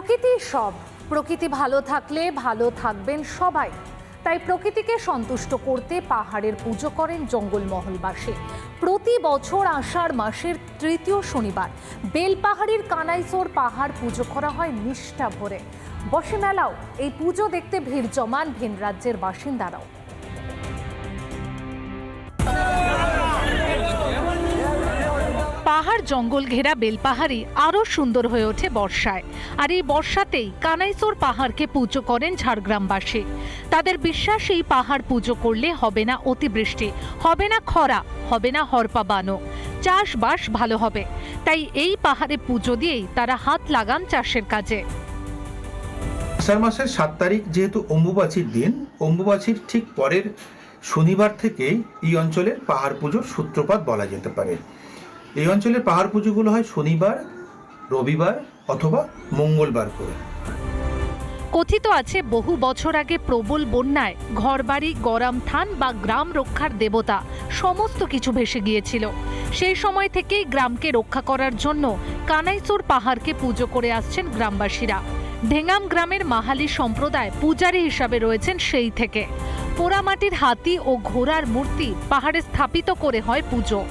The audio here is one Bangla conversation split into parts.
প্রকৃতি সব। প্রকৃতি ভালো থাকলে ভালো থাকবেন সবাই। তাই প্রকৃতিকে সন্তুষ্ট করতে পাহাড়ের পুজো করেন জঙ্গলমহলবাসী। প্রতি বছর আষাঢ় মাসের তৃতীয় শনিবার বেলপাহাড়ির কানাইসোর পাহাড় পুজো করা হয় নিষ্ঠা ভরে। বসে মেলাও, এই পুজো দেখতে ভিড় জমান ভিন রাজ্যের বাসিন্দারাও। পাহাড় জঙ্গল ঘেরা বেলপাহাড়ি আরও সুন্দর হয়ে ওঠে বর্ষায়। আর এই বর্ষাতেই কানাইসোর পাহাড়কে পুজো করেন ঝাড়গ্রামবাসী। তাদের বিশ্বাস এই পাহাড় পুজো করলে হবে না অতিবৃষ্টি, হবে না খরা, হবে না হরপা বানো। চাষবাস ভালো হবে। তাই এই পাহাড়ে পুজো দিয়েই তারা হাত লাগান চাষের কাজে। আষাঢ় মাসের সাত তারিখ যেহেতু অম্বুবাচীর দিন, অম্বুবাচীর ঠিক পরের শনিবার থেকে এই অঞ্চলের পাহাড় পুজোর সূত্রপাত বলা যেতে পারে। এই অঞ্চলের পাহাড় পুজোগুলো হয় শনিবার, রবিবার অথবা মঙ্গলবার করে। কথিত আছে, বহু বছর আগে প্রবল বন্যায় ঘরবাড়ি, গরম থান বা গ্রাম রক্ষার দেবতা সমস্ত কিছু ভেসে গিয়েছিল। সেই সময় থেকেই গ্রামকে রক্ষা করার জন্য কানাইসোর পাহাড়কে পুজো করে আসছেন গ্রামবাসীরা। ঢেঙ্গাম গ্রামের মাহালি সম্প্রদায় পূজারী হিসাবে রয়েছেন সেই থেকে। পোড়ামাটির হাতি ও ঘোড়ার মূর্তি পাহাড়ে স্থাপিত করে হয় পুজো।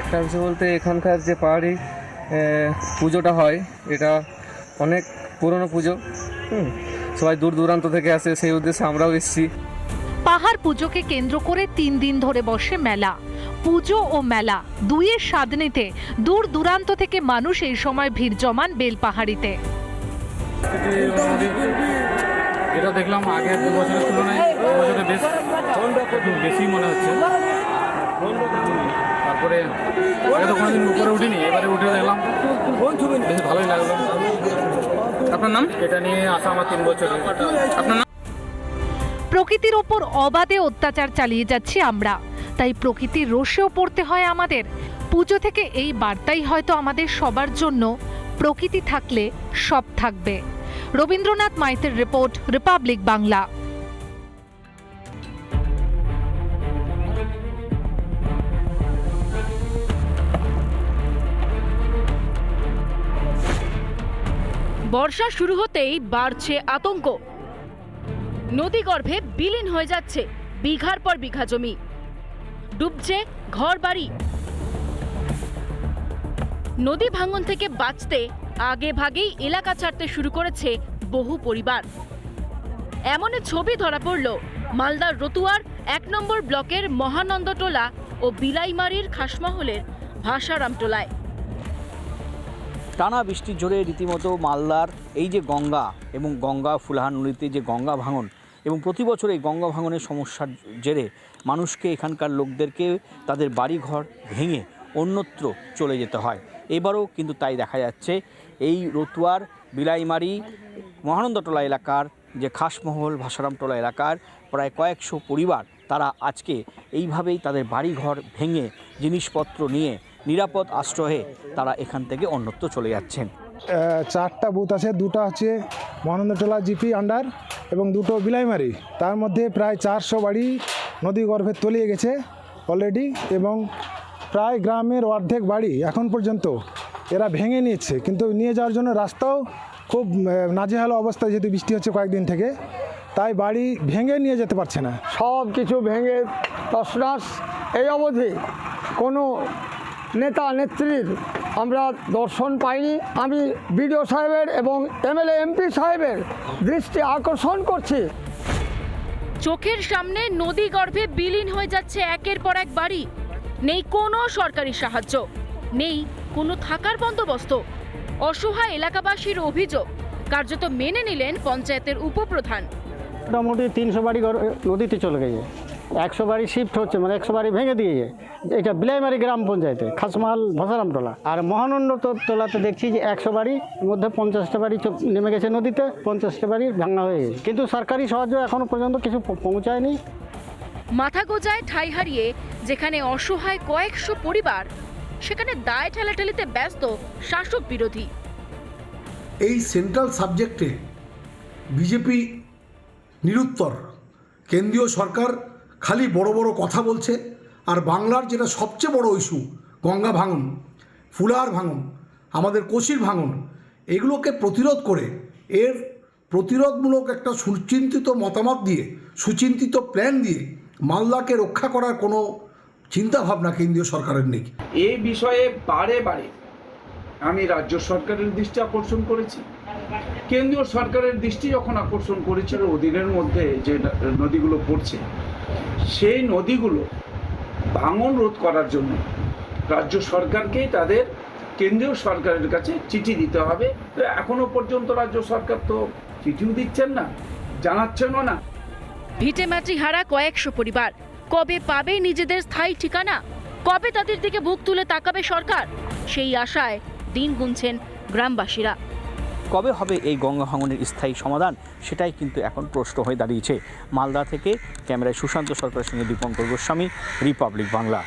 একটা হচ্ছে বলতে এখানকার যে পাহাড়ি পুজোটা হয় এটা অনেক পুরনো পুজো হুম সবাই দূর দূরান্ত থেকে আসে সেই উদ্দেশ্যে আমরাও এসেছি। পাহাড় পুজোকে কেন্দ্র করে তিন দিন ধরে বসে মেলা। পুজো ও মেলা দুইয়ের স্বাদ নিতে দূর দূরান্ত থেকে মানুষ এই সময় ভিড় জমান বেলপাহাড়িতে এটা দেখলাম আগের দু বছরের তুলনায় বছরে বেশ বেশি মনে হচ্ছে। তারপরে আগে তো কোনোদিন উপরে উঠিনি এবারে উঠে দেখলাম বেশ ভালোই লাগল। আপনার নাম? এটা নিয়ে আসা আমার তিন বছর আপনার নাম? প্রকৃতির ওপর অবাধে অত্যাচার চালিয়ে যাচ্ছি আমরা। তাই প্রকৃতির রোষেও পড়তে হয় আমাদের। পুজো থেকে এই বার্তাই হয়তো আমাদের সবার জন্য। প্রকৃতি থাকলে সব থাকবে। রবীন্দ্রনাথ মাইতের রিপোর্ট রিপাবলিক বাংলা। বর্ষা শুরু হতেই বাড়ছে আতঙ্ক। নদীগর্ভে বিলীন হয়ে যাচ্ছে বিঘার পর বিঘা জমি। ডুবছে ঘর বাড়ি নদী ভাঙন থেকে বাঁচতে আগে ভাগেই এলাকা ছাড়তে শুরু করেছে বহু পরিবার। এমনই ছবি ধরা পড়ল মালদার রতুয়ার এক নম্বর ব্লকের মহানন্দটোলা ও বিলাইমারির খাসমহলের ভাষারামটোলায়। টানা বৃষ্টির জোরে রীতিমতো মালদার এই যে গঙ্গা এবং গঙ্গা ফুলহার নদীতে যে গঙ্গা ভাঙন এবং প্রতি বছর এই গঙ্গা ভাঙনের সমস্যার জেরে মানুষকে এখানকার লোকদেরকে তাদের বাড়িঘর ভেঙে অন্যত্র চলে যেতে হয়। এবারও কিন্তু তাই দেখা যাচ্ছে। এই রতুয়ার, বিলাইমারি, মহানন্দটোলা এলাকার, যে খাসমহল, ভাসারামটোলা এলাকার প্রায় কয়েকশো পরিবার তারা আজকে এইভাবেই তাদের বাড়িঘর ভেঙে জিনিসপত্র নিয়ে নিরাপদ আশ্রয়ে তারা এখান থেকে অন্যত্র চলে যাচ্ছেন। চারটা বুথ আছে দুটো হচ্ছে মহানন্দটোলা জিপি আন্ডার এবং দুটো বিলাইমারি। তার মধ্যে প্রায় চারশো বাড়ি নদী গর্ভে তলিয়ে গেছে অলরেডি এবং প্রায় গ্রামের অর্ধেক বাড়ি এখন পর্যন্ত এরা ভেঙে নিয়েছে। কিন্তু নিয়ে যাওয়ার জন্য রাস্তাও খুব নাজেহাল অবস্থা যেহেতু বৃষ্টি হচ্ছে কয়েকদিন থেকে তাই বাড়ি ভেঙে নিয়ে যেতে পারছে না। সব কিছু ভেঙে তসনাস এই অবধি। কোনো নেতা নেত্রীর আমরা দর্শন পাইনি। আমি বিডিও সাহেবের এবং এমএলএ এমপি সাহেবের দৃষ্টি আকর্ষণ করছি। চোখের সামনে নদী গর্ভে বিলীন হয়ে যাচ্ছে একের পর এক বাড়ি। নেই কোনো সরকারি সাহায্য নেই কোনো থাকার বন্দোবস্ত। অসহায় এলাকাবাসীর অভিযোগ কার্যত মেনে নিলেন পঞ্চায়েতের উপপ্রধান। মোটামুটি তিনশো বাড়ি নদীতে চলে গেছে। একশো বাড়ি শিফট হচ্ছে মানে একশো বাড়ি ভেঙে দিয়েছে। এটা বিলাইমারি গ্রাম পঞ্চায়েতে খাসমাল ভাসারামটোলা আর মহানন্দ তোলাতে দেখছি যে একশো বাড়ির মধ্যে পঞ্চাশটা বাড়ি নেমে গেছে নদীতে পঞ্চাশটা বাড়ি ভাঙা হয়ে গেছে। কিন্তু সরকারি সাহায্য এখনও পর্যন্ত কিছু পৌঁছায়নি। মাথা গোজায় ঠাই হারিয়ে যেখানে অসহায় কয়েকশো পরিবার সেখানে দায় ঠেলাঠেলিতে ব্যস্ত শাসক বিরোধী। এই সেন্ট্রাল সাবজেক্টে বিজেপি নিরুত্তর কেন্দ্রীয় সরকার খালি বড় বড় কথা বলছে, আর বাংলার যেটা সবচেয়ে বড় ইস্যু গঙ্গা ভাঙন, ফুলার ভাঙন, আমাদের কোশির ভাঙন, এগুলোকে প্রতিরোধ করে, এর প্রতিরোধমূলক একটা সুচিন্তিত মতামত দিয়ে, সুচিন্তিত প্ল্যান দিয়ে মালদাকে রক্ষা করার কোনো চিন্তাভাবনা কেন্দ্রীয় সরকারের নেই। এই বিষয়ে বারে বারে আমি রাজ্য সরকারের দৃষ্টি আকর্ষণ করেছি। কেন্দ্রীয় সরকারের দৃষ্টি যখন আকর্ষণ করেছিল অধীনের মধ্যে যে নদীগুলো পড়ছে, সেই নদীগুলো ভাঙন রোধ করার জন্য রাজ্য সরকারকে তাদের কেন্দ্রীয় সরকারের কাছে চিঠি দিতে হবে। এখনও পর্যন্ত রাজ্য সরকার তো চিঠিও দিচ্ছেন না, জানাচ্ছেনও না। ভিটে মাটি হারা কয়েকশো পরিবার, কবে পাবে নিজেদের স্থায়ী ঠিকানা? কবে তাদের দিকে বুক তুলে তাকাবে সরকার? সেই আশায় দিন গুনছেন গ্রামবাসীরা। কবে হবে এই গঙ্গা ভাঙনের স্থায়ী সমাধান? সেটাই কিন্তু এখন প্রশ্ন হয়ে দাঁড়িয়েছে। মালদা থেকে ক্যামেরায় সুশান্ত সরকারের সঙ্গে দীপঙ্কর গোস্বামী, রিপাবলিক বাংলা।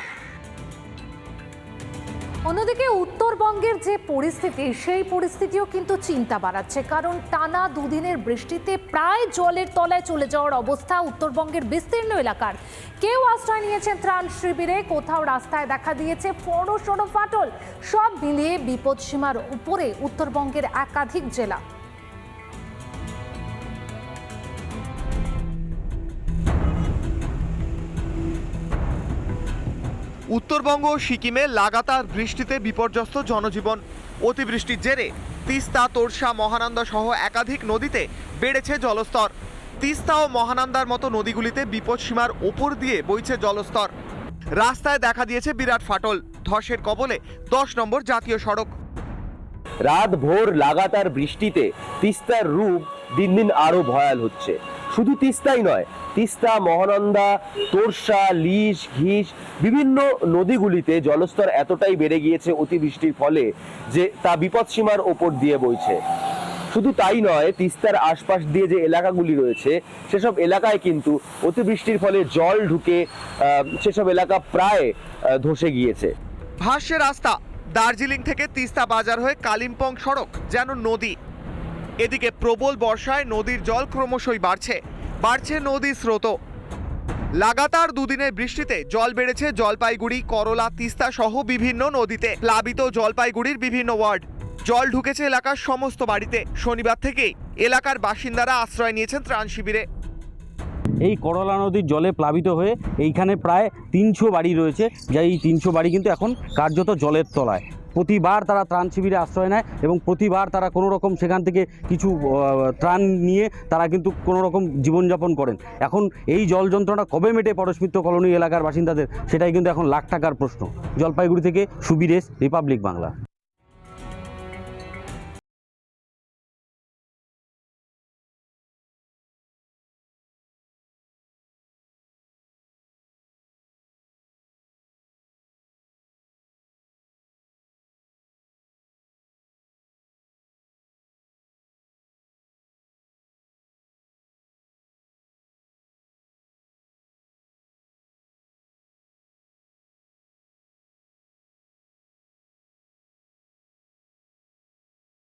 অন্যদিকে উত্তরবঙ্গের যে পরিস্থিতি, সেই পরিস্থিতিও কিন্তু চিন্তা বাড়াচ্ছে। কারণ টানা দুদিনের বৃষ্টিতে প্রায় জলের তলায় চলে যাওয়ার অবস্থা উত্তরবঙ্গের বিস্তীর্ণ এলাকার। কেউ আশ্রয় নিয়েছেন ত্রাণ শিবিরে, কোথাও রাস্তায় দেখা দিয়েছে বড় সড়ো ফাটল। সব মিলিয়ে বিপদসীমার উপরে উত্তরবঙ্গের একাধিক জেলা উত্তরবঙ্গ ও সিকিমে লাগাতার বৃষ্টিতে বিপর্যস্ত জনজীবন। অতিবৃষ্টির জেরে তিস্তা, তোরসা, মহানন্দা সহ একাধিক নদীতে বেড়েছে জলস্তর। তিস্তা ও মহানন্দার মতো নদীগুলিতে বিপদসীমার ওপর দিয়ে বইছে জলস্তর। রাস্তায় দেখা দিয়েছে বিরাট ফাটল। ধসের কবলে দশ নম্বর জাতীয় সড়ক। রাত ভোর লাগাতার বৃষ্টিতে তিস্তার রূপ দিন দিন আরও ভয়াল হচ্ছে। শুধু তিস্তাই নয়, তিস্তা, মহানন্দা, তোরসা লিস ঘিস, বিভিন্ন নদীগুলিতে জলস্তর এতটাই বেড়ে গিয়েছে অতিবৃষ্টির ফলে যে তা বিপদসীমার ওপর দিয়ে বইছে। শুধু তাই নয়, তিস্তার আশপাশ দিয়ে যে এলাকাগুলি রয়েছে, সেসব এলাকায় কিন্তু অতিবৃষ্টির ফলে জল ঢুকে সেসব এলাকা প্রায় ধসে গিয়েছে। ভাসছে রাস্তা দার্জিলিং থেকে তিস্তা বাজার হয়ে কালিম্পং সড়ক, যেন নদী। এদিকে প্রবল বর্ষায় নদীর জল ক্রমশই বাড়ছে। বাড়ছে নদীর স্রোত। লাগাতার দুদিনের বৃষ্টিতে জল বেড়েছে জলপাইগুড়ি, করলা, তিস্তা সহ বিভিন্ন নদীতে। প্লাবিত জলপাইগুড়ির বিভিন্ন ওয়ার্ড। জল ঢুকেছে এলাকার সমস্ত বাড়িতে। শনিবার থেকেই এলাকার বাসিন্দারা আশ্রয় নিয়েছেন ত্রাণ শিবিরে। এই করলা নদীর জলে প্লাবিত হয়ে এইখানে প্রায় তিনশো বাড়ি রয়েছে। যা এই তিনশো বাড়ি কিন্তু এখন কার্যত জলের তলায়। প্রতিবার তারা ত্রাণ শিবিরে আশ্রয় নেয় এবং প্রতিবার তারা কোনো রকম সেখান থেকে কিছু ত্রাণ নিয়ে তারা কিন্তু কোনো রকম জীবনযাপন করেন। এখন এই জল যন্ত্রণা কবে মেটে পরশমিত্র কলোনি এলাকার বাসিন্দাদের, সেটাই কিন্তু এখন লাখ টাকার প্রশ্ন। জলপাইগুড়ি থেকে সুবিরেশ, রিপাবলিক বাংলা।